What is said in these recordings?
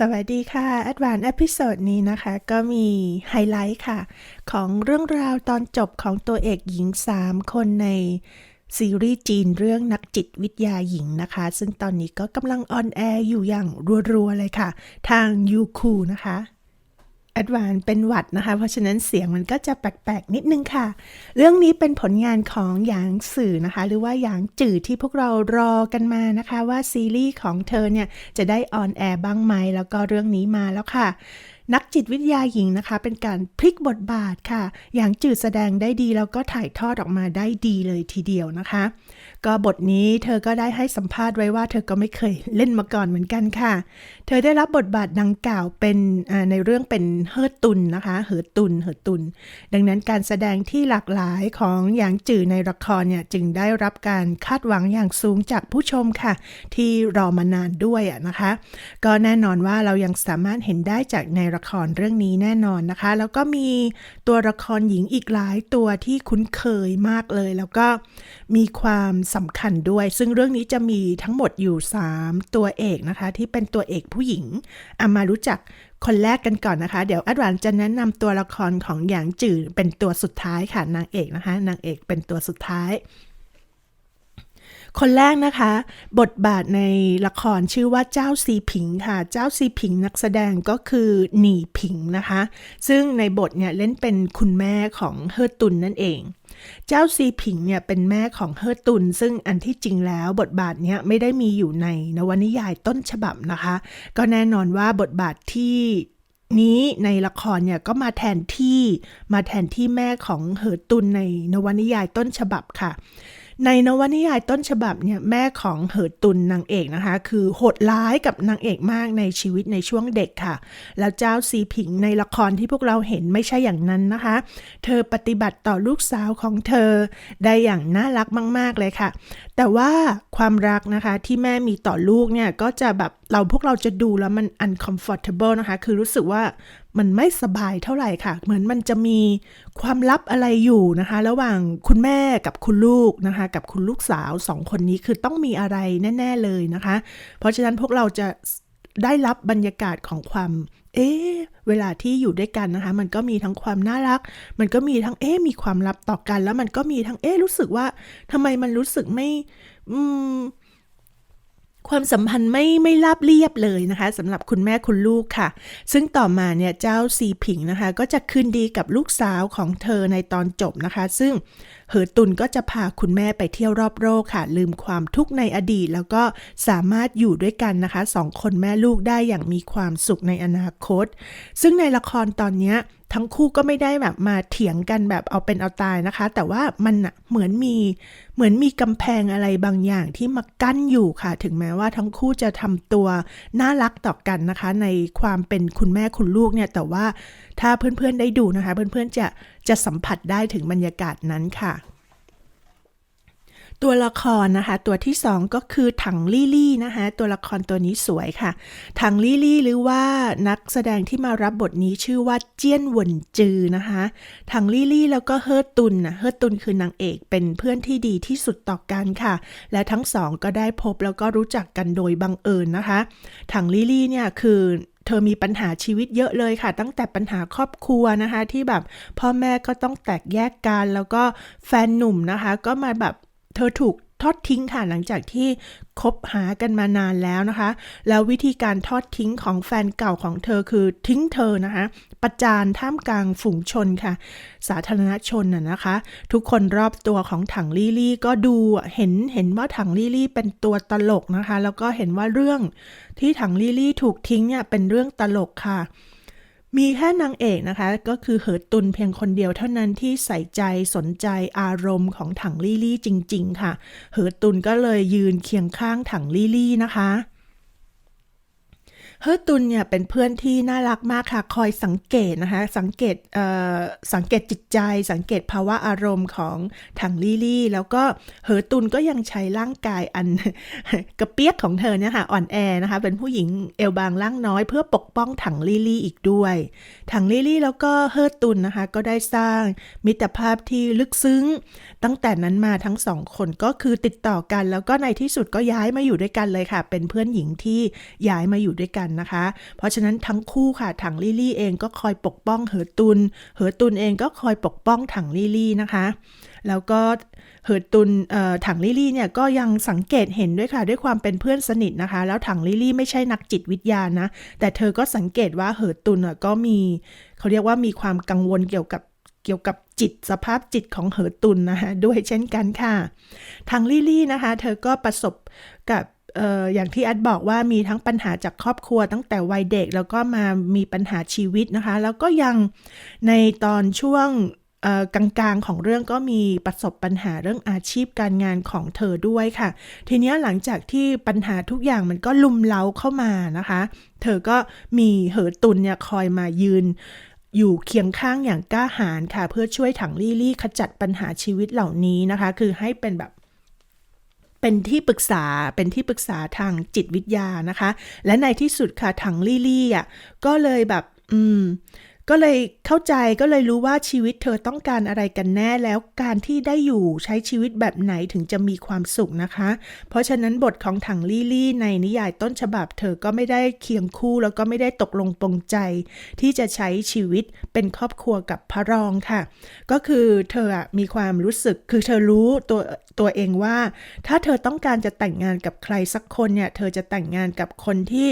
สวัสดีค่ะแอดวานเอพิโซดนี้นะคะ ก็มีไฮไลท์ค่ะ ของเรื่องราวตอนจบของตัวเอกหญิง 3 คนในซีรีส์จีนเรื่องนักจิตวิทยาหญิงนะคะ ซึ่งตอนนี้ก็กำลังออนแอร์อยู่อย่างรัวๆเลยค่ะ ทางยูคูนะคะ แอดวานเป็นหวัดนะคะ เพราะฉะนั้นเสียงมันก็จะแปลกๆ นิดนึงค่ะ เรื่องนี้เป็นผลงานของหยางสื่อนะคะ หรือว่าหยางจื่อที่พวกเรารอกันมานะคะ ว่าซีรีส์ของเธอเนี่ย จะได้ออนแอร์บ้างไหม แล้วก็เรื่องนี้มาแล้วค่ะ นักจิตวิทยาหญิงนะคะ เป็นการพลิกบทบาทค่ะ อย่างจืดแสดงได้ดีแล้วก็ถ่ายทอดออกมาได้ดีเลยทีเดียวนะคะ ก็บทนี้เธอก็ได้ให้สัมภาษณ์ไว้ว่าเธอก็ไม่เคยเล่นมาก่อนเหมือนกันค่ะ เธอได้รับบทบาทดังกล่าวเป็นในเรื่องเป็นเฮิร์ตุนนะคะเฮิร์ตุนเฮิร์ตุน ดังนั้นการแสดงที่หลากหลายของหยางจื่อในละครเนี่ยจึงได้รับการคาดหวังอย่างสูงจากผู้ชมค่ะ ที่รอมานานด้วยนะคะ ก็แน่นอนว่าเรายังสามารถเห็นได้จากในละครเรื่องนี้แน่นอนนะคะ แล้วก็มีตัวละครหญิงอีกหลายตัวที่คุ้นเคยมากเลย แล้วก็มีความสำคัญด้วย ซึ่งเรื่องนี้จะมีทั้งหมดอยู่ 3 ตัวเอกนะคะ ที่เป็นตัวเอกผู้หญิงเอามารู้จักคนแรกกันก่อนนะคะ เดี๋ยวอัดวานจะแนะนำตัวละครของหยางจื่อเป็นตัวสุดท้ายค่ะนางเอกนะคะ นางเอกเป็นตัวสุดท้าย คนแรกนะคะ บทบาทในละครชื่อว่าเจ้าซีผิงค่ะ เจ้าซีผิงนักแสดงก็คือหนีผิงนะคะ ซึ่งในบทเนี่ยเล่นเป็นคุณแม่ของเฮิร์ตุนนั่นเอง เจ้าซีผิงเนี่ยเป็นแม่ของเฮิร์ตุน ซึ่งอันที่จริงแล้วบทบาทเนี้ยไม่ได้มีอยู่ในนวนิยายต้นฉบับนะคะ ก็แน่นอนว่าบทบาทที่นี้ในละครเนี่ยก็มาแทนที่มาแทนที่แม่ของเฮิร์ตุนในนวนิยายต้นฉบับค่ะ ในนวนิยายต้นฉบับเนี่ยแม่ของเหิดตุนนางเอกนะคะ คือโหดร้ายกับนางเอกมากในชีวิตในช่วงเด็กค่ะ แล้วเจ้าซีผิงในละครที่พวกเราเห็นไม่ใช่อย่างนั้นนะคะ เธอปฏิบัติต่อลูกสาวของเธอ ได้อย่างน่ารักมาก ๆ เลยค่ะ แต่ว่าความรักนะคะที่แม่มีต่อลูกเนี่ยก็จะแบบเราพวกเราจะดูแล้วมัน uncomfortable นะคะ คือรู้สึกว่า มันไม่สบายเท่าไหร่ค่ะ เหมือนมันจะมีความลับอะไรอยู่นะคะ ระหว่างคุณแม่กับคุณลูกนะคะ กับคุณลูกสาวสองคนนี้คือต้องมีอะไรแน่ ๆเลยนะคะ เพราะฉะนั้นพวกเราจะได้รับบรรยากาศของความ เอ๊เวลาที่อยู่ด้วยกันนะคะ มันก็มีทั้งความน่ารัก มันก็มีทั้งเอ๊มีความลับต่อกัน แล้วมันก็มีทั้งเอ๊รู้สึกว่าทำไมมันรู้สึกไม่ อืม ความสัมพันธ์ไม่ไม่ราบเรียบเลยนะคะสำหรับคุณแม่คุณลูกค่ะ ซึ่งต่อมาเนี่ยเจ้าซีผิงนะคะ ก็จะคืนดีกับลูกสาวของเธอในตอนจบนะคะ ซึ่งเหอตุนก็จะพาคุณแม่ไปเที่ยวรอบโลกค่ะ ลืมความทุกข์ในอดีต แล้วก็สามารถอยู่ด้วยกันนะคะสองคนแม่ลูกได้อย่างมีความสุขในอนาคต ซึ่งในละครตอนนี้ทั้งคู่ก็ไม่ได้แบบมาเถียงกันแบบเอาเป็นเอาตายนะคะ แต่ว่ามันอะเหมือนมีเหมือนมีกำแพงอะไรบางอย่างที่มากั้นอยู่ค่ะ ถึงแม้ว่าทั้งคู่จะทำตัวน่ารักต่อกันนะคะ ในความเป็นคุณแม่คุณลูกเนี่ยแต่ว่าถ้าเพื่อนๆได้ดูนะคะ เพื่อนๆจะ จะสัมผัสได้ถึงบรรยากาศนั้นค่ะ ตัวละครนะคะ ตัวที่สองก็คือถังลี่ลี่นะคะ ตัวละครตัวนี้สวยค่ะ ถังลี่ลี่หรือว่านักแสดงที่มารับบทนี้ชื่อว่าเจี้ยนหวนจือนะคะ ถังลี่ลี่แล้วก็เฮิร์ตตุนนะเฮิร์ตตุนคือนางเอกเป็นเพื่อนที่ดีที่สุดต่อกันค่ะ และทั้งสองก็ได้พบแล้วก็รู้จักกันโดยบังเอิญนะคะ ถังลี่ลี่เนี่ยคือ เธอมีปัญหาชีวิตเยอะเลยค่ะ ตั้งแต่ปัญหาครอบครัวนะคะ ที่แบบพ่อแม่ก็ต้องแตกแยกกัน แล้วก็แฟนหนุ่มนะคะ ก็มาแบบเธอถูก ทอดทิ้งค่ะหลังจากที่คบหากันมานานแล้วนะคะ แล้ววิธีการทอดทิ้งของแฟนเก่าของเธอคือทิ้งเธอนะคะ ประจานท่ามกลางฝูงชนค่ะ สาธารณชนน่ะนะคะ ทุกคนรอบตัวของถังลี่ลี่ก็ดูเห็นเห็นว่าถังลี่ลี่เป็นตัวตลกนะคะ แล้วก็เห็นว่าเรื่องที่ถังลี่ลี่ถูกทิ้งเนี่ยเป็นเรื่องตลกค่ะ มีแค่นางเอกนะคะ ก็คือเหอตุนเพียงคนเดียวเท่านั้นที่ใส่ใจสนใจอารมณ์ของถังลี่ลี่จริง ๆ ค่ะ เหอตุนก็เลยยืนเคียงข้างถังลี่ลี่นะคะ เฮอร์ตุนเนี่ยเป็นเพื่อนที่น่ารักมากค่ะ คอยสังเกตนะคะ สังเกตเสังเกตจิตใจ สังเกตภาวะอารมณ์ของถังลี่ลี่ แล้วก็เฮอร์ตุนก็ยังใช้ร่างกายอันกระเปียกของเธอเนี่ยค่ะอ่อนแอนะคะ เป็นผู้หญิงเอวบางร่างน้อยเพื่อปกป้องถังลี่ลี่อีกด้วยถังลี่ลี่แล้วก็เฮอร์ตุนนะคะก็ได้สร้างมิตรภาพที่ลึกซึ้ง ตั้งแต่นั้นมาทั้งสองคนก็คือติดต่อกัน แล้วก็ในที่สุดก็ย้ายมาอยู่ด้วยกันเลยค่ะ เป็นเพื่อนหญิงที่ย้ายมาอยู่ด้วยกันกันนะคะ เพราะฉะนั้นทั้งคู่ค่ะถังลี่ลี่เองก็คอยปกป้องเหอตุน เหอตุนเองก็คอยปกป้องถังลี่ลี่นะคะ แล้วก็เหิดตุนถังลิลี่เนี่ยก็ยังสังเกตเห็นด้วยค่ะ ด้วยความเป็นเพื่อนสนิทนะคะ แล้วถังลิลี่ไม่ใช่นักจิตวิทยานะ แต่เธอก็สังเกตว่าเหิดตุนก็มีเขาเรียกว่ามีความกังวลเกี่ยวกับเกี่ยวกับจิตสภาพจิตของเหิดตุนนะคะด้วยเช่นกันค่ะทางลิลี่นะคะ เธอก็ประสบกับ อออย่างที่อัดบอกว่ามีทั้งปัญหาจากครอบครัวตั้งแต่วัยเด็ก แล้วก็มามีปัญหาชีวิตนะคะ แล้วก็ยังในตอนช่วงกลางๆของเรื่องก็มีประสบปัญหาเรื่องอาชีพการงานของเธอด้วยค่ะ ทีนี้หลังจากที่ปัญหาทุกอย่างมันก็ลุมเล้าเข้ามานะคะ เธอก็มีเหอตุนเนี่ยคอยมายืนอยู่เคียงข้างอย่างกล้าหาญค่ะ เพื่อช่วยถังลี่ลี่ขจัดปัญหาชีวิตเหล่านี้นะคะ คือให้เป็นแบบ เป็นที่ปรึกษาเป็นที่ปรึกษาทางจิตวิทยานะคะ และในที่สุดค่ะถังลี่ลี่อะก็เลยแบบ อืม ก็เลยเข้าใจก็เลยรู้ว่าชีวิตเธอต้องการอะไรกันแน่แล้วการที่ได้อยู่ใช้ชีวิตแบบไหนถึงจะมีความสุขนะคะ เพราะฉะนั้นบทของถังลี่ลี่ในนิยายต้นฉบับ เธอก็ไม่ได้เคียงคู่แล้วก็ไม่ได้ตกลงปรงใจ ที่จะใช้ชีวิตเป็นครอบครัวกับพระรองค่ะ ก็คือเธอมีความรู้สึกคือเธอรู้ตัวตัวเองว่า ถ้าเธอต้องการจะแต่งงานกับใครสักคนเนี่ยเธอจะแต่งงานกับคนที่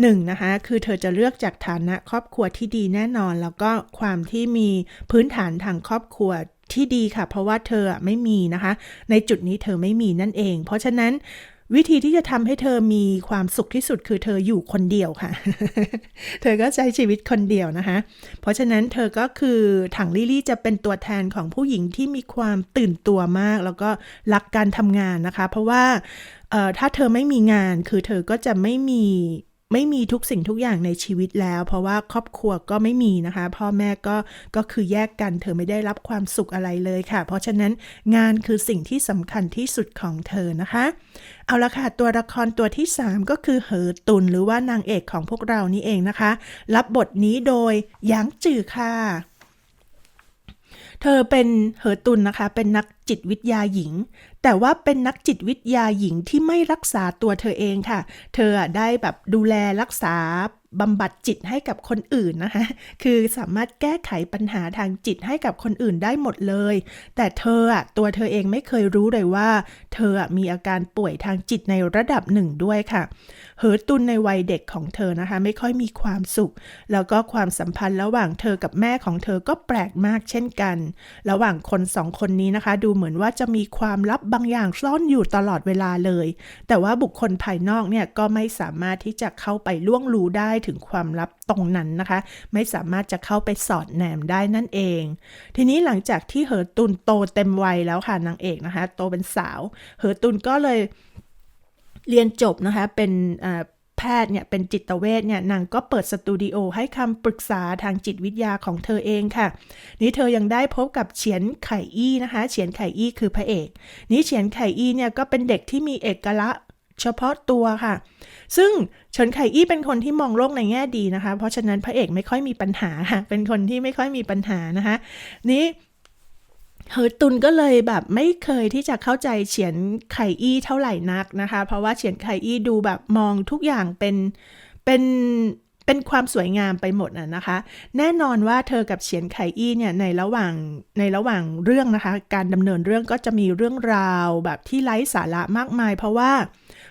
หนึ่งนะคะคือเธอจะเลือกจากฐานะครอบครัวที่ดีแน่นอน แล้วก็ความที่มีพื้นฐานทางครอบครัวที่ดีค่ะ เพราะว่าเธอไม่มีนะคะ ในจุดนี้เธอไม่มีนั่นเอง เพราะฉะนั้นวิธีที่จะทำให้เธอมีความสุขที่สุดคือเธออยู่คนเดียวค่ะ เธอก็ใช้ชีวิตคนเดียวนะคะ เพราะฉะนั้นเธอก็คือถังลิลี่จะเป็นตัวแทนของผู้หญิงที่มีความตื่นตัวมาก แล้วก็รักการทำงานนะคะ เพราะว่าถ้าเธอไม่มีงานคือเธอก็จะไม่มี ไม่มีทุกสิ่งทุกอย่างในชีวิตแล้ว เพราะว่าครอบครัวก็ไม่มีนะคะ พ่อแม่ก็ก็คือแยกกัน เธอไม่ได้รับความสุขอะไรเลยค่ะ เพราะฉะนั้นงานคือสิ่งที่สำคัญที่สุดของเธอนะคะ เอาละค่ะ ตัวละครตัวที่ 3 ก็คือเหอตุนหรือว่านางเอกของพวกเรานี่เองนะคะ รับบทนี้โดยหยางจือค่ะ เธอเป็นเหอตุนนะคะ เป็นนักจิตวิทยาหญิง แต่ว่าเป็นนักจิตวิทยาหญิงที่ไม่รักษาตัวเธอเองค่ะ เธอได้แบบดูแลรักษา บำบัดจิตให้กับคนอื่นนะคะ คือสามารถแก้ไขปัญหาทางจิตให้กับคนอื่นได้หมดเลย แต่เธออะตัวเธอเองไม่เคยรู้เลยว่า เธอมีอาการป่วยทางจิตในระดับหนึ่งด้วยค่ะ เฮิร์ตุนในวัยเด็กของเธอนะคะ ไม่ค่อยมีความสุข แล้วก็ความสัมพันธ์ระหว่างเธอกับแม่ของเธอก็แปลกมากเช่นกัน ระหว่างคนสองคนนี้นะคะ ดูเหมือนว่าจะมีความลับบางอย่างซ่อนอยู่ตลอดเวลาเลย แต่ว่าบุคคลภายนอกเนี่ยก็ไม่สามารถที่จะเข้าไปล่วงรู้ได้ถึงความลับตรงนั้นนะคะ ไม่สามารถจะเข้าไปสอดแนมได้นั่นเอง ทีนี้หลังจากที่เหอตุนโตเต็มวัยแล้วค่ะนางเอกนะคะ โตเป็นสาวเหอตุนก็เลยเรียนจบนะคะ เป็นแพทย์เนี่ยเป็นจิตเวชเนี่ยนางก็เปิดสตูดิโอให้คำปรึกษาทางจิตวิทยาของเธอเองค่ะ นี่เธอยังได้พบกับเฉียนไข่อี้นะคะ เฉียนไข่อี้คือพระเอก นี่เฉียนไข่อี้เนี่ยก็เป็นเด็กที่มีเอกลักษณ์ เฉพาะตัวค่ะ ซึ่งเฉินไข่อี้เป็นคนที่มองโลกในแง่ดีนะคะ เพราะฉะนั้นพระเอกไม่ค่อยมีปัญหาค่ะเป็นคนที่ไม่ค่อยมีปัญหานะคะ นี้เฮอตุนก็เลยแบบไม่เคยที่จะเข้าใจเฉียนไข่อี้เท่าไหร่นักนะคะ เพราะว่าเฉียนไข่อี้ดูแบบมองทุกอย่างเป็นเป็นเป็นความสวยงามไปหมดนะนะคะ แน่นอนว่าเธอกับเฉียนไข่อี้เนี่ยในระหว่างในระหว่างเรื่องนะคะ การดำเนินเรื่องก็จะมีเรื่องราวแบบที่ไร้สาระมากมาย เพราะว่า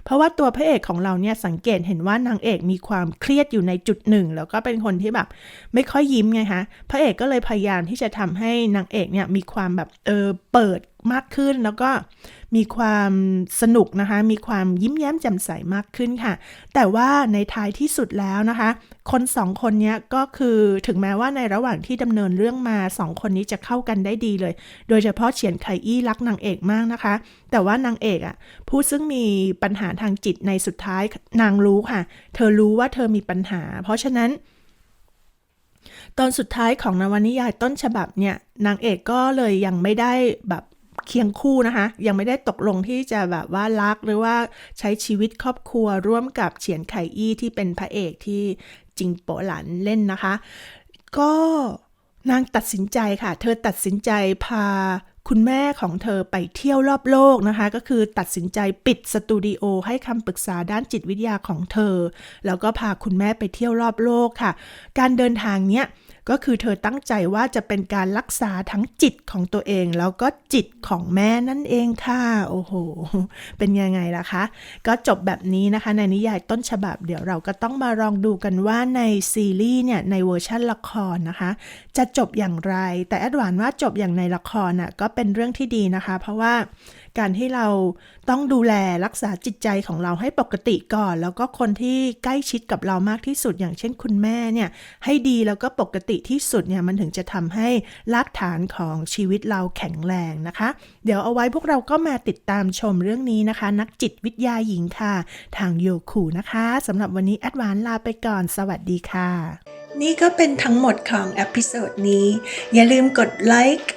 เพราะว่าตัวพระเอกของเราเนี่ยสังเกตเห็นว่านางเอกมีความเครียดอยู่ในจุดหนึ่ง แล้วก็เป็นคนที่แบบไม่ค่อยยิ้มไงคะพระเอกก็เลยพยายามที่จะทำให้นางเอกเนี่ยมีความแบบเออเปิดมากขึ้น แล้วก็มีความสนุกนะคะ มีความยิ้มแย้มแจ่มใสมากขึ้นค่ะ แต่ว่าในท้ายที่สุดแล้วนะคะ คนสองคนนี้ก็คือถึงแม้ว่าในระหว่างที่ดำเนินเรื่องมาสองคนนี้จะเข้ากันได้ดีเลย โดยเฉพาะเฉียนไคอี้รักนางเอกมากนะคะ แต่ว่านางเอกอะ่ะผู้ซึ่งมีปัญหาทางจิตในสุดท้ายนางรู้ค่ะ เธอรู้ว่าเธอมีปัญหา เพราะฉะนั้นตอนสุดท้ายของนวนิยายต้นฉบับเนี่ยนางเอกก็เลยยังไม่ได้แบบ เคียงคู่นะคะ ยังไม่ได้ตกลงที่จะแบบว่ารักหรือว่าใช้ชีวิตครอบครัวร่วมกับเฉียนไคอี้ที่เป็นพระเอกที่จิงโปหลันเล่นนะคะ ก็นางตัดสินใจค่ะ เธอตัดสินใจพาคุณแม่ของเธอไปเที่ยวรอบโลกนะคะ ก็คือตัดสินใจปิดสตูดิโอให้คำปรึกษาด้านจิตวิทยาของเธอ แล้วก็พาคุณแม่ไปเที่ยวรอบโลกค่ะ การเดินทางเนี้ย ก็คือเธอตั้งใจว่าจะเป็นการรักษาทั้งจิตของตัวเอง แล้วก็จิตของแม่นั่นเองค่ะ โอ้โห เป็นยังไงล่ะคะ ก็จบแบบนี้นะคะ ในนิยายต้นฉบับเดี๋ยวเราก็ต้องมาลองดูกันว่าในซีรีส์เนี่ย ในเวอร์ชั่นละครนะคะ จะจบอย่างไร แต่แอดวานว่าจบอย่างในละครน่ะก็เป็นเรื่องที่ดีนะคะ เพราะว่า การที่เราต้องดูแลรักษาจิตใจของเราให้ปกติก่อน แล้วก็คนที่ใกล้ชิดกับเรามากที่สุดอย่างเช่นคุณแม่เนี่ยให้ดีแล้วก็ปกติที่สุดเนี่ยมันถึงจะทำให้รากฐานของชีวิตเราแข็งแรงนะคะ เดี๋ยวเอาไว้พวกเราก็มาติดตามชมเรื่องนี้นะคะ นักจิตวิทยาหญิงค่ะ ทางโยคูนะคะสำหรับวันนี้แอดวานลาไปก่อน สวัสดีค่ะ นี่ก็เป็นทั้งหมดของเอพิโซดนี้ อย่าลืมกดไลค์